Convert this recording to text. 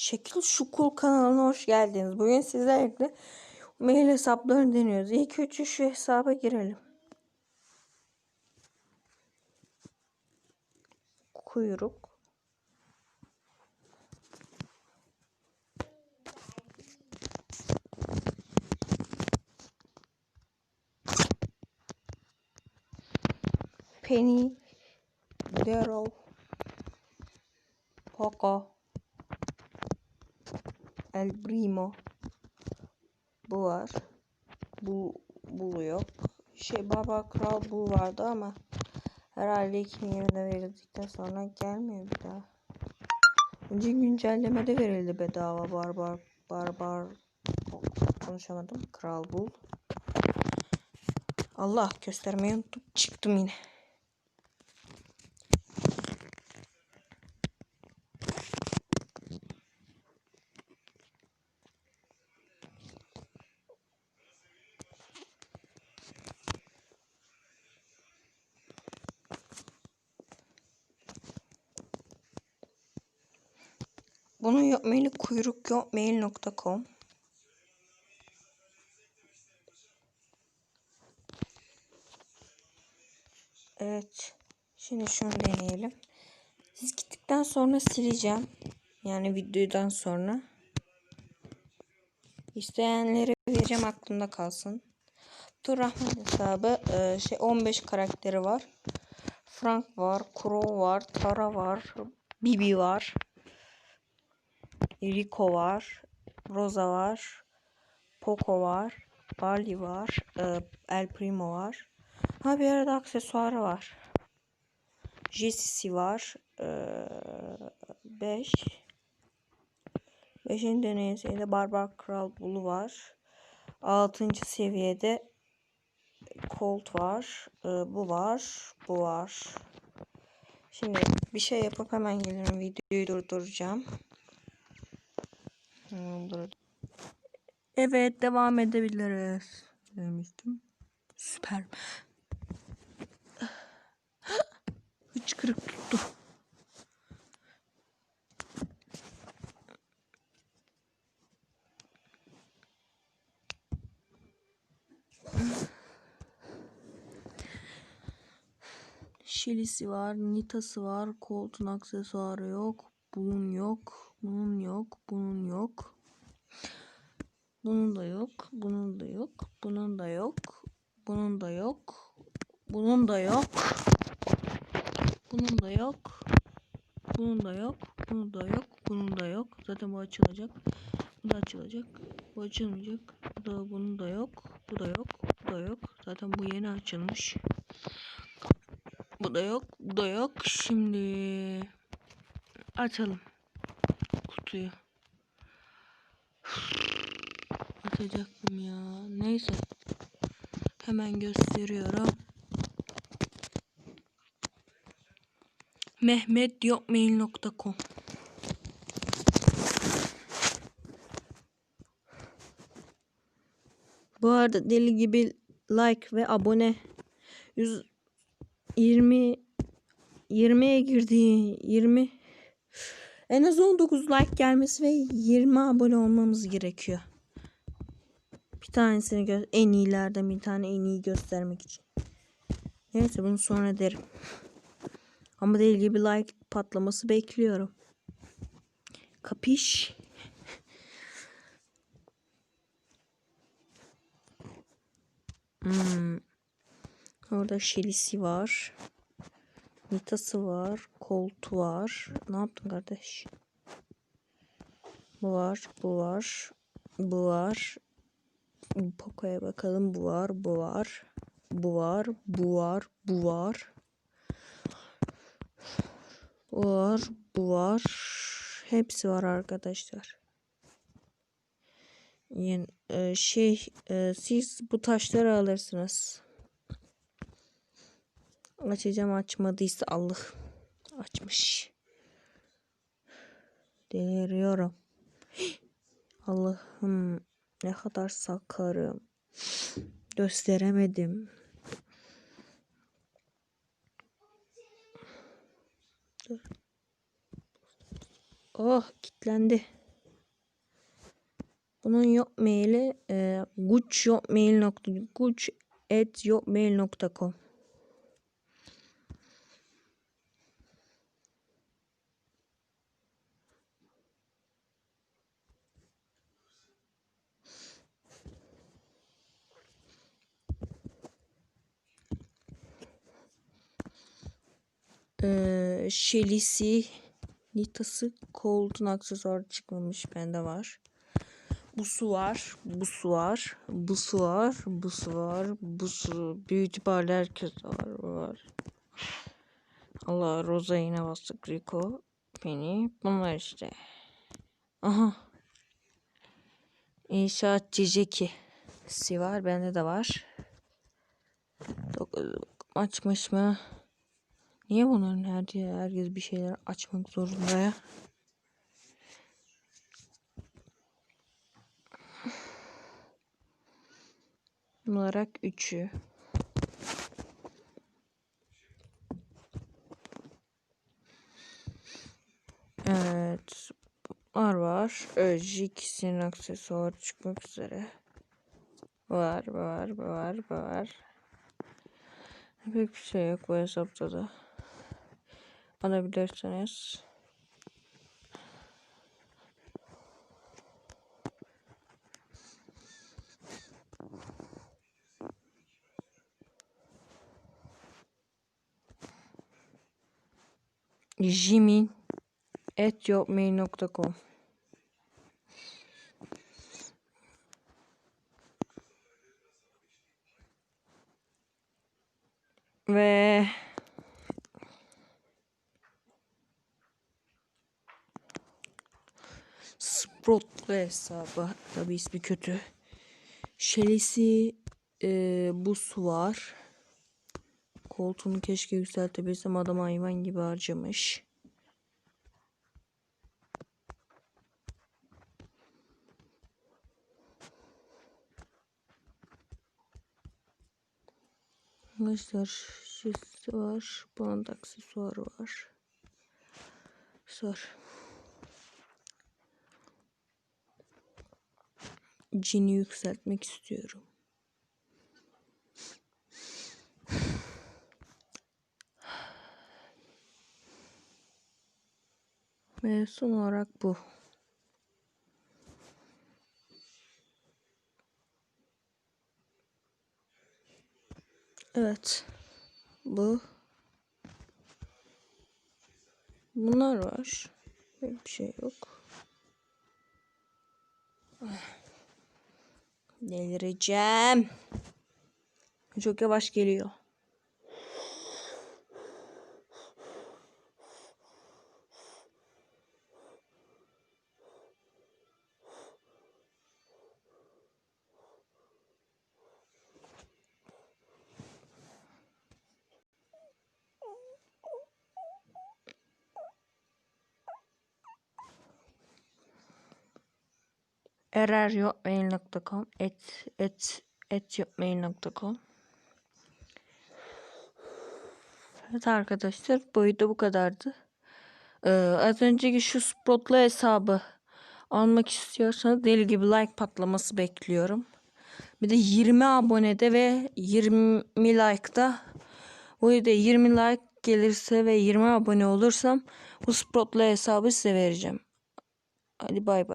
Şekil Şukul kanalına hoş geldiniz. Bugün sizlerle mail hesaplarını deniyoruz. İlk önce şu hesaba girelim. Kuyruk. Penny. Daryl. Poco. El Primo. Bu var. Bu, bu yok. Şey Baba Kral bu vardı ama herhalde 2020'de verildikten sonra gelmiyor bir daha. Önce güncellemede verildi bedava barbar barbar konuşamadım. Kral bul. Allah göstermeyi unuttum. Çıktım yine. Bunun yok maili kuyruk yok mail.com Evet. Şimdi şunu deneyelim. Siz gittikten sonra sileceğim. Yani videodan sonra. İsteyenlere vereceğim aklımda kalsın. Abdurrahman hesabı e, şey 15 karakteri var. Frank var, Crow var, Tara var, Bibi var. Rico var. Rosa var. Poco var. Barley var. E, El Primo var. Ha bir arada aksesuarı var. Jesse'si var. 5 5. deney Barbar Kral Bulu var. 6. seviyede Colt var. E, bu var. Bu var. Şimdi bir şey yapıp hemen gelirim. Videoyu durduracağım. Evet devam edebiliriz. Demiştim. Süper. Hıçkırık tuttu. Şilisi var, Nitası var, koltuğun aksesuarı yok, bunun yok, bunun yok, bunun yok. Bunun da yok, bunun da yok, bunun da yok, bunun da yok, bunun da yok, bunun da yok, bunun da yok, bunun da yok, bunun da yok. Zaten bu açılacak, bu da açılacak, bu açılmayacak, bu da bunun da yok, bu da yok, bu da yok. Zaten bu yeni açılmış. Bu da yok, bu da yok. Şimdi açalım Atacaktım ya. Neyse. Hemen gösteriyorum. mehmetyokmail.com Bu arada deli gibi like ve abone 120 20'ye girdi 20 en az 19 like gelmesi ve 20 abone olmamız gerekiyor. Bir tanesini en iyilerden bir tane en iyi göstermek için. Neyse bunu sonra derim. Ama deli gibi like patlaması bekliyorum. Kapiş? Hmm. Orada şelisi var. Nitası var. Koltu var. Ne yaptın kardeş? Bu var. Bu var. Bu var. Poco'ya bakalım. Bu var. Bu var. Bu var. Bu var. Bu var. Bu var. Bu var. Hepsi var arkadaşlar. Yani, e, şey e, siz bu taşları alırsınız. Açacağım açmadıysa Allah açmış. Deliriyorum. Allah'ım ne kadar sakarım. Gösteremedim. Oh kilitlendi. Bunun yok maili e, guç yok mail nokta guç et yok mail nokta com. Ee, şelisi, nitası, koltuğun aksesuarı çıkmamış. Bende var. Busu var. Busu var. Busu var. Busu var. Busu. Beauty bar'da herkes var. var. Allah Rosa yine bastık. Rico. Penny. Bunlar işte. Aha. İnşaat Ciceki. Si var. Bende de var. Dokuz. Açmış mı? Niye bunların her herkes bir şeyler açmak zorunda ya? olarak üçü. Evet. Var var. Öcü ikisinin aksesuarı çıkmak üzere. Var var var var. Pek bir şey yok bu hesapta da. Alabilirsiniz. jimin et yopmail.com ve Sprotlu hesabı tabi ismi kötü şelisi e, buz var koltuğunu keşke yükseltebilsem adam hayvan gibi harcamış Arkadaşlar şişesi var. Bunun da aksesuarı var. Sor. Cini yükseltmek istiyorum. Ve son olarak bu. Evet. Bu. Bunlar var. Bir şey yok. Delireceğim. Çok yavaş geliyor. eraryotmail.com et et et yotmail.com Evet arkadaşlar bu video bu kadardı. Ee, az önceki şu Sprot'lu hesabı almak istiyorsanız deli gibi like patlaması bekliyorum. Bir de 20 abonede ve 20 like'da bu videoya 20 like gelirse ve 20 abone olursam bu Sprot'lu hesabı size vereceğim. Hadi bay bay.